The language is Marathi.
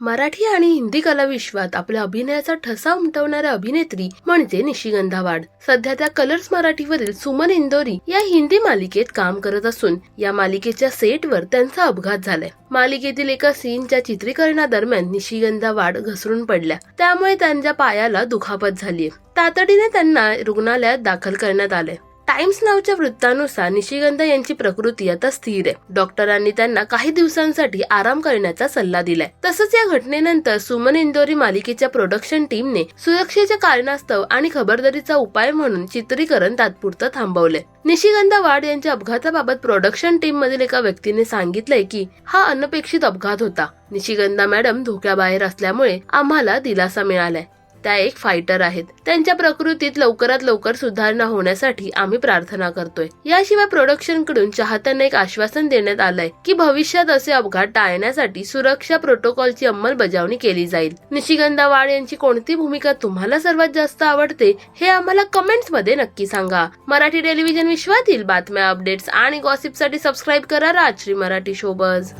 मराठी आणि हिंदी कला विश्वात आपल्या अभिनयाचा ठसा उमटवणाऱ्या अभिनेत्री म्हणजे निशिगंधा वाड सध्या त्या कलर्स मराठीवरील सुमन इंदोरी या हिंदी मालिकेत काम करत असून या मालिकेच्या सेटवर त्यांचा अपघात झालाय. मालिकेतील एका सीनच्या चित्रीकरणादरम्यान निशिगंधा वाड घसरून पडल्या. त्यामुळे त्यांच्या पायाला दुखापत झालीय. तातडीने त्यांना रुग्णालयात दाखल करण्यात आले टाइम्स नावच्या वृत्तानुसार निशिगंधा यांची प्रकृती आता स्थिर आहे. डॉक्टरांनी त्यांना काही दिवसांसाठी आराम करण्याचा सल्ला दिलाय. तसंच या घटनेनंतर सुमन इंदोरी मालिकेच्या प्रोडक्शन टीमने सुरक्षेच्या कारणास्तव आणि खबरदारीचा उपाय म्हणून चित्रीकरण तात्पुरतं थांबवलंय. निशिगंधा वाड यांच्या अपघाताबाबत प्रोडक्शन टीम मधील एका व्यक्तीने सांगितलंय की हा अनपेक्षित अपघात होता. निशिगंधा मॅडम धोक्याबाहेर असल्यामुळे आम्हाला दिलासा मिळालाय. त्या एक फायटर आहेत. त्यांच्या प्रकृतीत लवकरात लवकर सुधारणा होण्यासाठी आम्ही प्रार्थना करतोय. याशिवाय प्रोडक्शनकडून चाहत्यांना एक आश्वासन देण्यात आलंय की भविष्यात असे अपघात टाळण्यासाठी सुरक्षा प्रोटोकॉलची अंमलबजावणी केली जाईल. निशिगंधा वाड यांची कोणती भूमिका तुम्हाला सर्वात जास्त आवडते हे आम्हाला कमेंट्समध्ये नक्की सांगा. मराठी टेलिव्हिजन विश्वातील बातम्या अपडेट्स आणि गॉसिपसाठी सबस्क्राईब करा राजश्री मराठी शोबज